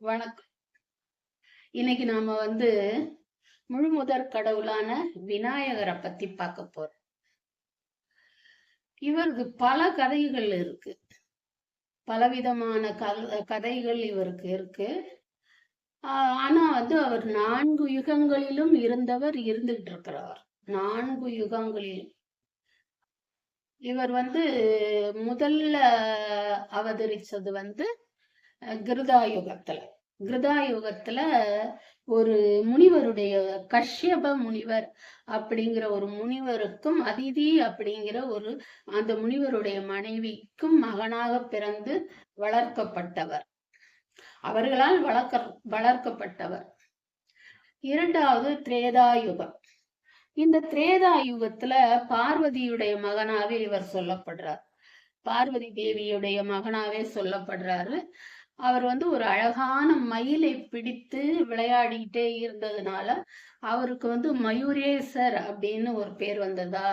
வணக்கம். இன்னைக்கு நாம வந்து முழுமுதற் கடவுளான விநாயகரை பத்தி பார்க்க போறோம். இவருக்கு பல கதைகள் இருக்கு. பலவிதமான கதைகள் இவருக்கு இருக்கு. ஆனா வந்து அவர் நான்கு யுகங்களிலும் இருந்தவர் இருந்துகிட்டு இருக்கிறவர் நான்கு யுகங்களிலும் இவர் வந்து முதல்ல அவதரிச்சது வந்து அஹ், கிருதா யுகத்துல கிருதா யுகத்துல ஒரு முனிவருடைய கஷ்யப முனிவர் அப்படிங்கிற ஒரு முனிவருக்கும் அதிதி அப்படிங்கிற ஒரு அந்த முனிவருடைய மனைவிக்கும் மகனாக பிறந்து வளர்க்கப்பட்டவர். அவர்களால் வளர்க்க வளர்க்கப்பட்டவர். இரண்டாவது திரேதாயுகம். இந்த திரேதாயுகத்துல பார்வதியுடைய மகனாவே இவர் சொல்லப்படுறார். பார்வதி தேவியுடைய மகனாவே சொல்லப்படுறாரு. அவர் வந்து ஒரு அழகான மயிலை பிடித்து விளையாடிக்கிட்டே இருந்ததுனால அவருக்கு வந்து மயூரேசர் அப்படின்னு ஒரு பேர் வந்ததா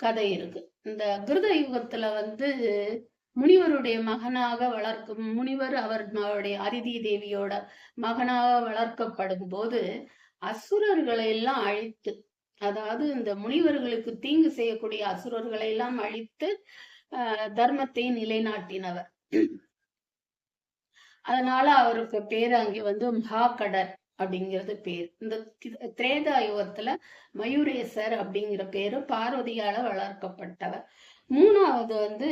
கதை இருக்கு. இந்த கிருத யுகத்துல வந்து முனிவருடைய மகனாக வளர்க்கும் முனிவர் அவர் அவருடைய அதிதி தேவியோட மகனாக வளர்க்கப்படும் போது அசுரர்களை எல்லாம் அழித்து அதாவது இந்த முனிவர்களுக்கு தீங்கு செய்யக்கூடிய அசுரர்களை எல்லாம் அழித்து ஆஹ், தர்மத்தை நிலைநாட்டினவர். அதனால அவருக்கு பேர் அங்கே வந்து மகாகடர் அப்படிங்கிறது பேர். இந்த திரேதா யுகத்துல மயூரேசர் அப்படிங்கிற பேரு பார்வதியால வளர்க்கப்பட்டவர். மூணாவது வந்து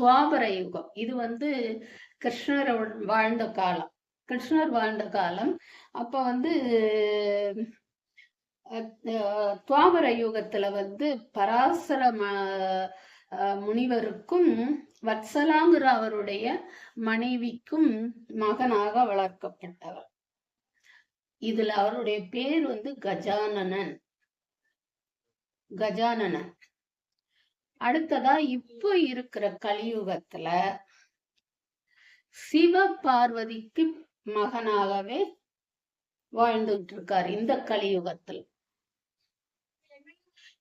துவாபர யுகம். இது வந்து கிருஷ்ணர் வாழ்ந்த காலம். கிருஷ்ணர் வாழ்ந்த காலம். அப்ப வந்து அஹ், அஹ், துவாபர யுகத்துல வந்து பராசர ம- முனிவருக்கும் வத்சலாங்கிற அவருடைய மனைவிக்கும் மகனாக வளர்க்கப்பட்டவர். இதுல அவருடைய பேர் வந்து கஜானனன். கஜானனன். அடுத்ததா இப்போ இருக்கிற கலியுகத்துல சிவ பார்வதிக்கு மகனாகவே வாழ்ந்துட்டு இருக்காரு இந்த கலியுகத்தில்.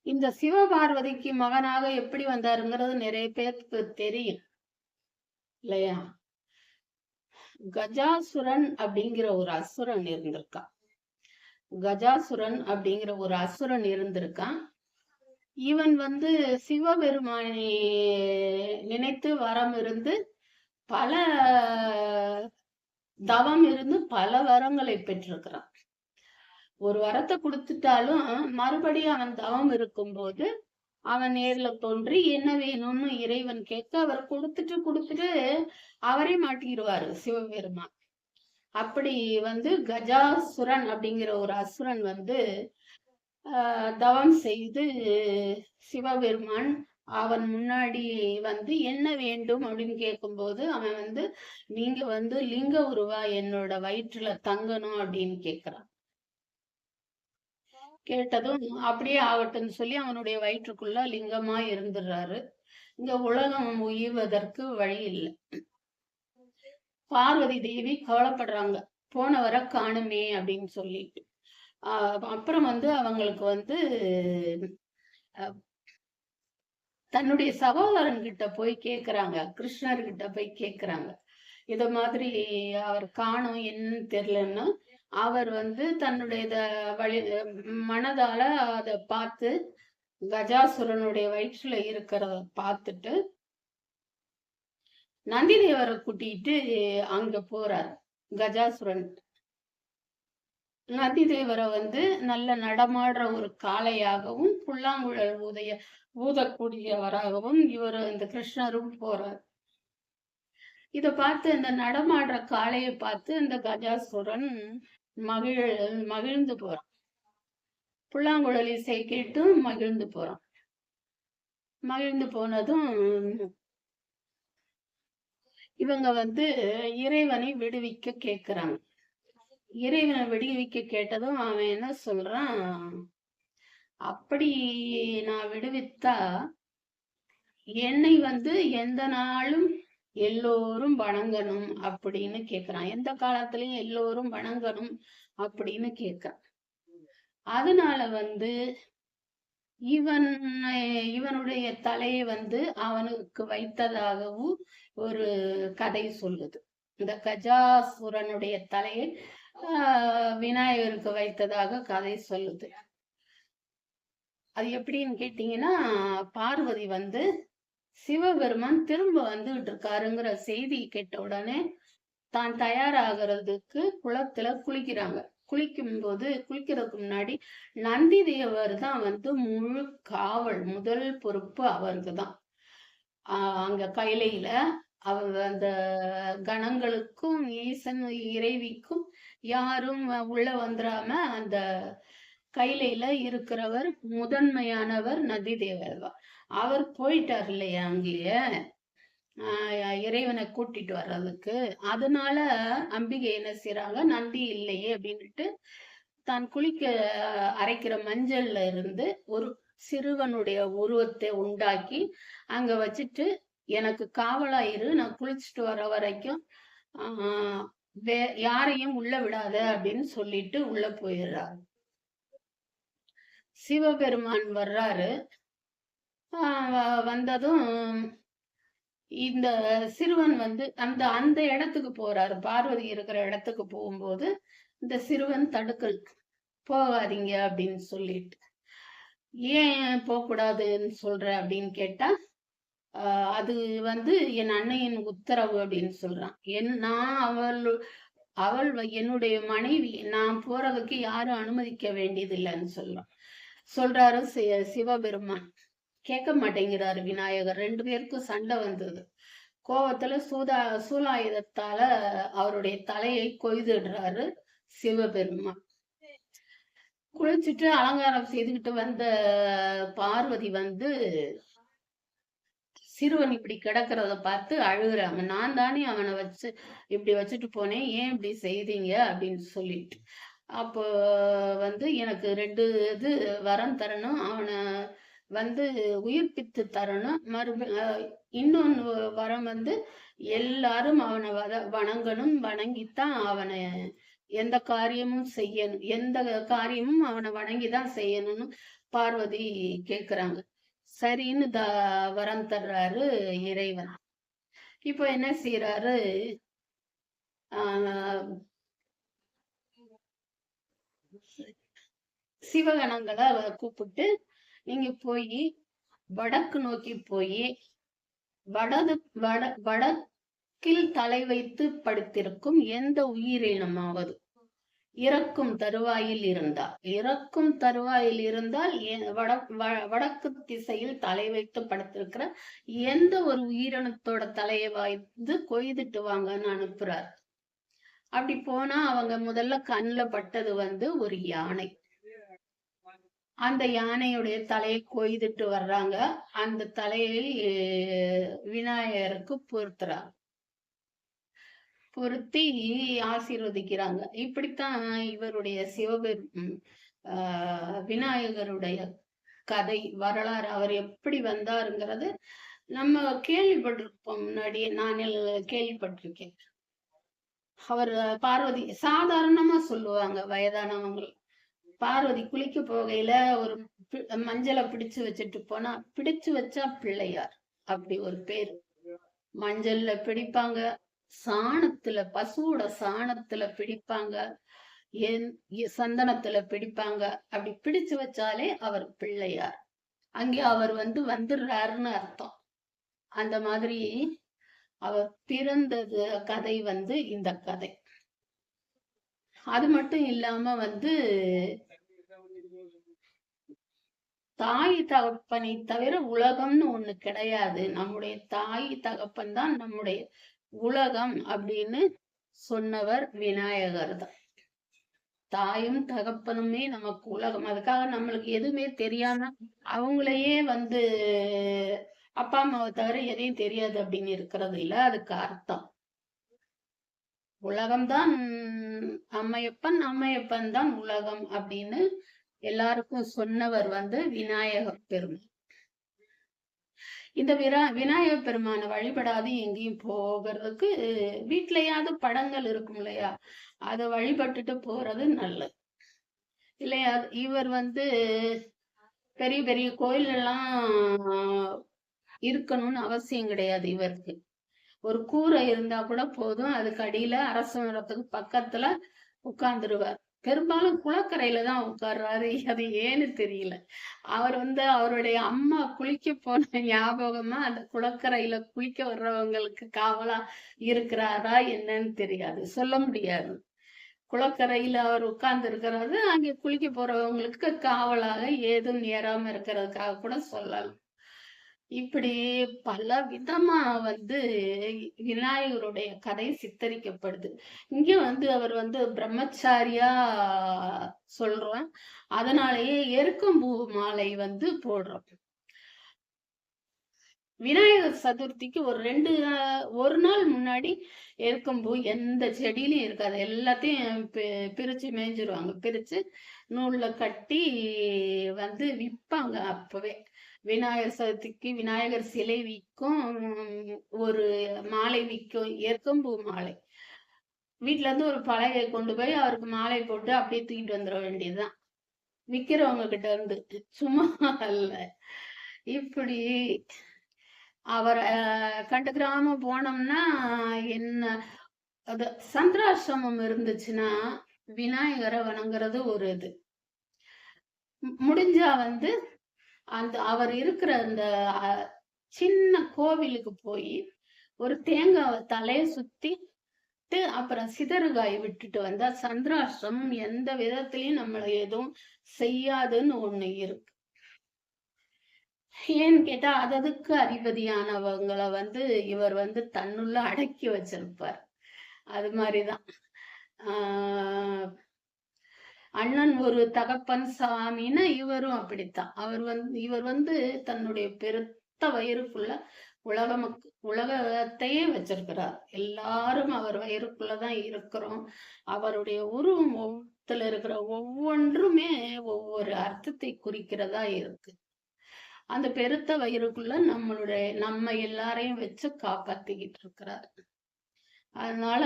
இந்த சிவபார்வதிக்கு மகனாக எப்படி வந்தாருங்கிறது நிறைய பேருக்கு தெரியும். இல்லையா? கஜாசுரன் அப்படிங்கிற ஒரு அசுரன் இருந்திருக்கான். கஜாசுரன் அப்படிங்கிற ஒரு அசுரன் இருந்திருக்கான். இவன் வந்து சிவபெருமானை நினைத்து வரம் இருந்து பல தவம் இருந்து பல வரங்களை பெற்றிருக்கிறான். ஒரு வரத்தை கொடுத்துட்டாலும் மறுபடியும் அவன் தவம் இருக்கும்போது அவன் நேர்ல தோன்றி என்ன வேணும்னு இறைவன் கேட்க அவர் கொடுத்துட்டு கொடுத்துட்டு அவரே மாட்டிடுவாரு சிவபெருமான். அப்படி வந்து கஜாசுரன் அப்படிங்கிற ஒரு அசுரன் வந்து ஆஹ், தவம் செய்து சிவபெருமான் அவன் முன்னாடி வந்து என்ன வேண்டும்? அப்படின்னு கேட்கும்போது அவன் வந்து நீங்க வந்து லிங்க உருவா என்னோட வயிற்றுல தங்கணும் அப்படின்னு கேக்குறான் கேட்டதும் அப்படியே ஆகட்டும்னு சொல்லி அவனுடைய வயிற்றுக்குள்ள லிங்கமா இருந்துடுறாரு. இங்க உலகம் உய்வதற்கு வழி இல்லை. பார்வதி தேவி கவலைப்படுறாங்க. போனவரை காணுமே அப்படின்னு சொல்லிட்டு. அப்புறம் வந்து அவங்களுக்கு வந்து அஹ், தன்னுடைய சகோதரன் கிட்ட போய் கேக்குறாங்க. கிருஷ்ணர் கிட்ட போய் கேக்குறாங்க. இத மாதிரி அவர் காணும் என்னன்னு தெரியலன்னா அவர் வந்து தன்னுடைய வழி மனதால அதை பார்த்து கஜாசுரனுடைய வயிற்றுல இருக்கிறத பார்த்துட்டு நந்திதேவரை கூட்டிட்டு அங்க போறார் கஜாசுரன். நந்திதேவரை வந்து நல்ல நடமாடுற ஒரு காளையாகவும் புல்லாங்குழல் ஊதைய ஊதக்கூடியவராகவும் இவர் இந்த கிருஷ்ணரும் போறார். இத பார்த்து இந்த நடமாடுற காளையை பார்த்து இந்த கஜாசுரன் மகிழ் மகிழ்ந்து போறான் புல்லாங்குழல் இசை கேட்டும் மகிழ்ந்து போறான் மகிழ்ந்து போனதும் இவங்க வந்து இறைவனை விடுவிக்க கேக்குறாங்க. இறைவனை விடுவிக்க கேட்டதும் அவன் என்ன சொல்றான்? அப்படி நான் விடுவித்தா என்னை வந்து எந்த நாளும் எல்லோரும் வணங்கணும் அப்படின்னு கேக்குறான். எந்த காலத்திலயும் எல்லோரும் வணங்கணும் அப்படின்னு கேக்குறான். அதனால வந்து இவன் இவனுடைய தலையை வந்து அவனுக்கு வைத்ததாகவும் ஒரு கதை சொல்லுது. இந்த கஜாசுரனுடைய தலையை ஆஹ், விநாயகருக்கு வைத்ததாக கதை சொல்லுது. அது எப்படின்னு கேட்டீங்கன்னா பார்வதி வந்து சிவபெருமான் திரும்ப வந்துகிட்டு இருக்காருங்கிற செய்தி கேட்ட உடனே தான் தயாராகிறதுக்கு குளத்துல குளிக்கிறாங்க. குளிக்கும் போது குளிக்கிறதுக்கு முன்னாடி நந்தி தேவர் தான் வந்து முழு காவல் முதல் பொறுப்பு அவருக்கு தான். ஆஹ் அங்க கைலையில அவர் அந்த கணங்களுக்கும் ஈசன் இறைவிக்கும் யாரும் உள்ள வந்துடாம அந்த கைலையில இருக்கிறவர் முதன்மையானவர் நந்தி தேவர்வா அவர் போயிட்டார் இல்லையா அங்கேயே? ஆஹ் இறைவனை கூட்டிட்டு வர்றதுக்கு. அதனால அம்பிகை என்ன செய்யறாங்க நந்தி இல்லையே அப்படின்னுட்டு தான் குளிக்க அரைக்கிற மஞ்சள்ல இருந்து ஒரு சிறுவனுடைய உருவத்தை உண்டாக்கி அங்க வச்சுட்டு எனக்கு காவலாயிரு நான் குளிச்சுட்டு வர வரைக்கும் ஆஹ் வே யாரையும் உள்ள விடாத அப்படின்னு சொல்லிட்டு உள்ள போயிடுறாரு. சிவபெருமான் வர்றாரு. ஆஹ் வ- வந்ததும் இந்த சிறுவன் வந்து அந்த அந்த இடத்துக்கு போறாரு. பார்வதி இருக்கிற இடத்துக்கு போகும்போது இந்த சிறுவன் தடுக்கல் போகாதீங்க அப்படின்னு சொல்லிட்டு. ஏன் போகக்கூடாதுன்னு சொல்ற? அப்படின்னு கேட்டா அது வந்து என் அன்னையின் உத்தரவு அப்படின்னு சொல்றான். என் நான் அவள் அவள் என்னுடைய மனைவி நான் போறதுக்கு யாரும் அனுமதிக்க வேண்டியதில்லைன்னு சொல்றான் சொல்றாரு சிவபெருமான். கேட்க மாட்டேங்கிறாரு விநாயகர். ரெண்டு பேருக்கும் சண்டை வந்தது. கோபத்துல சூதா சூலாயுதத்தால அவருடைய தலையை கொய்துடுறாரு சிவபெருமான். குளிச்சுட்டு அலங்காரம் செய்துகிட்டு வந்த பார்வதி வந்து சிறுவன் இப்படி கிடக்கிறத பார்த்து அழுகுறாங்க. நான் தானே அவனை வச்சு இப்படி வச்சுட்டு போனேன். ஏன் இப்படி செய்தீங்க? அப்படின்னு சொல்லிட்டு. அப்போ வந்து எனக்கு ரெண்டு இது வரம் தரணும். அவனை வந்து உயிர்ப்பித்து தரணும். மறுபடி இன்னொன்று இன்னொன்னு வரம் வந்து எல்லாரும் அவனை வத வணங்கணும். வணங்கித்தான் அவனை எந்த காரியமும் செய்யணும். எந்த காரியமும் அவனை வணங்கிதான் செய்யணும்னு பார்வதி கேக்குறாங்க. சரின்னு த வரம் தர்றாரு இறைவன். இப்போ என்ன செய்யறாரு சிவகணங்களை கூப்பிட்டு நீங்க போய் வடக்கு நோக்கி போய் வடது வட வடக்கில் தலை வைத்து படுத்திருக்கும் எந்த உயிரினமாவது இறக்கும் தருவாயில் இருந்தால். இறக்கும் தருவாயில் இருந்தால் வட வ- வடக்கு திசையில் தலை வைத்து படுத்திருக்கிற எந்த ஒரு உயிரினத்தோட தலையை வாய்ந்து கொய்துட்டு வாங்கன்னு அனுப்புறார். அப்படி போனா அவங்க முதல்ல கண்ணில் பட்டது வந்து ஒரு யானை. அந்த யானையுடைய தலையை கொய்துட்டு வர்றாங்க. அந்த தலையை விநாயகருக்கு பொருத்துறாங்க. பொருத்தி ஆசீர்வதிக்கிறாங்க. இப்படித்தான் இவருடைய சிவபெரு ஆஹ், விநாயகருடைய கதை வரலாறு. அவர் எப்படி வந்தாருங்கிறது நம்ம கேள்விப்பட்டிருப்போம். முன்னாடியே நான் கேள்விப்பட்டிருக்கேன். அவர் பார்வதி சாதாரணமா சொல்லுவாங்க. வயதானவங்க பார்வதி குளிக்க போகையில ஒரு மஞ்சளை பிடிச்சு வச்சுட்டு போனா பிடிச்சு வச்சா பிள்ளையார் அப்படி ஒரு பேர். மஞ்சள்ல பிடிப்பாங்க சாணத்துல பசுவோட சாணத்துல பிடிப்பாங்க சந்தனத்துல பிடிப்பாங்க. அப்படி பிடிச்சு வச்சாலே அவர் பிள்ளையார். அங்கே அவர் வந்து வந்துடுறாருன்னு அர்த்தம். அந்த மாதிரி அவர் பிறந்தது கதை வந்து இந்த கதை. அது மட்டும் இல்லாம வந்து தாய் தகப்பனை தவிர உலகம்னு ஒண்ணு கிடையாது. நம்முடைய தாய் தகப்பன் தான் நம்முடைய உலகம் அப்படின்னு சொன்னவர் விநாயகர் தான். தாயும் தகப்பனுமே நமக்கு உலகம். அதுக்காக நம்மளுக்கு எதுவுமே தெரியாம அவங்களையே வந்து அப்பா அம்மாவை தவிர எதையும் தெரியாது அப்படின்னு இருக்கிறது இல்ல. அதுக்கு அர்த்தம். உலகம்தான் அம்மையப்பன் அம்மையப்பன் தான் உலகம் அப்படின்னு எல்லாருக்கும் சொன்னவர் வந்து விநாயக பெருமான். இந்த விரா விநாயக பெருமானை வழிபடாது எங்கேயும் போகிறதுக்கு வீட்லயாவது படங்கள் இருக்கும் இல்லையா? அதை வழிபட்டுட்டு போறது நல்லது. இல்லையா? இவர் வந்து பெரிய பெரிய கோயில் எல்லாம் இருக்கணும்னு அவசியம் கிடையாது இவருக்கு. ஒரு கூரை இருந்தா கூட போதும். அதுக்கு அடியில அரச மரத்துக்கு பக்கத்துல உட்கார்ந்துருவார். பெரும்பாலும் குளக்கரையில தான் உட்கார்றாரு. அது ஏன்னு தெரியல. அவர் வந்து அவருடைய அம்மா குளிக்க போன ஞாபகமா அந்த குளக்கரையில குளிக்க வர்றவங்களுக்கு காவலா இருக்கிறாரா என்னன்னு தெரியாது. சொல்ல முடியாது. குளக்கரையில அவர் உட்கார்ந்து இருக்கிறது அங்கே குளிக்க போறவங்களுக்கு காவலாக ஏதும் நேராம இருக்கிறதுக்காக கூட சொல்லலாம். இப்படி பல விதமா வந்து விநாயகருடைய கதை சித்தரிக்கப்படுது. இங்க வந்து அவர் வந்து பிரம்மச்சாரியா சொல்றோம் அதனாலேயே எருக்கம்பூ மாலை வந்து போடுறோம். விநாயகர் சதுர்த்திக்கு ஒரு ரெண்டு ஒரு நாள் முன்னாடி எருக்கம்பூ எந்த செடியிலையும் இருக்காது. எல்லாத்தையும் பிரிச்சு மேய்ஞ்சிருவாங்க. பிரிச்சு நூல்ல கட்டி வந்து விற்பாங்க அப்பவே. விநாயகர் சதுர்த்திக்கு விநாயகர் சிலை விற்கும் ஒரு மாலை விற்கும் எற்கம்பூ மாலை. வீட்டுல இருந்து ஒரு பலகையை கொண்டு போய் அவருக்கு மாலை போட்டு அப்படியே தூக்கிட்டு வந்துட வேண்டியதுதான். விக்கிறவங்க கிட்ட இருந்து. சும்மா அல்ல. இப்படி அவரை கண்டுக்கிறாம போனோம்னா என்ன? அது சந்திராசிரமம் இருந்துச்சுன்னா விநாயகரை வணங்குறது ஒரு இது. முடிஞ்சா வந்து அந்த அவர் இருக்கிற அந்த சின்ன கோவிலுக்கு போய் ஒரு தேங்காவை தலையை சுத்தி அப்புறம் சிதறுகாய் விட்டுட்டு வந்தா சந்திராஷ்டிரம் எந்த விதத்திலையும் நம்மளை எதுவும் செய்யாதுன்னு ஒண்ணு இருக்கு. ஏன்னு கேட்டா அததுக்கு அதிபதியானவங்களை வந்து இவர் வந்து தன்னுள்ள அடக்கி வச்சிருப்பார். அது மாதிரிதான் ஆஹ் அண்ணன் ஒரு தகப்பன் சாமின்னா இவரும் அப்படித்தான். அவர் வந்து இவர் வந்து தன்னுடைய பெருத்த வயிறுக்குள்ள உலக மக் உலகத்தையே வச்சிருக்கிறார். எல்லாரும் அவர் வயிறுக்குள்ளதான் இருக்கிறோம். அவருடைய உருவம் ஒவ்வொருத்துல இருக்கிற ஒவ்வொன்றுமே ஒவ்வொரு அர்த்தத்தை குறிக்கிறதா இருக்கு. அந்த பெருத்த வயிறுக்குள்ள நம்மளுடைய நம்ம எல்லாரையும் வச்சு காப்பாத்திக்கிட்டு இருக்கிறார். அதனால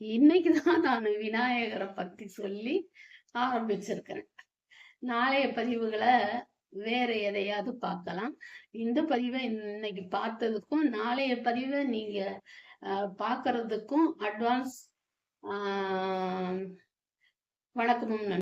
இன்னைக்குதான் நான் விநாயகரை பத்தி சொல்லி ஆரம்பிச்சிருக்கிறேன். நாளைய பதிவுகளை வேற எதையாவது பார்க்கலாம். இந்த பதிவை இன்னைக்கு பார்த்ததுக்கும் நாளைய பதிவை நீங்க பார்க்கறதுக்கும் அட்வான்ஸ் வணக்கமும்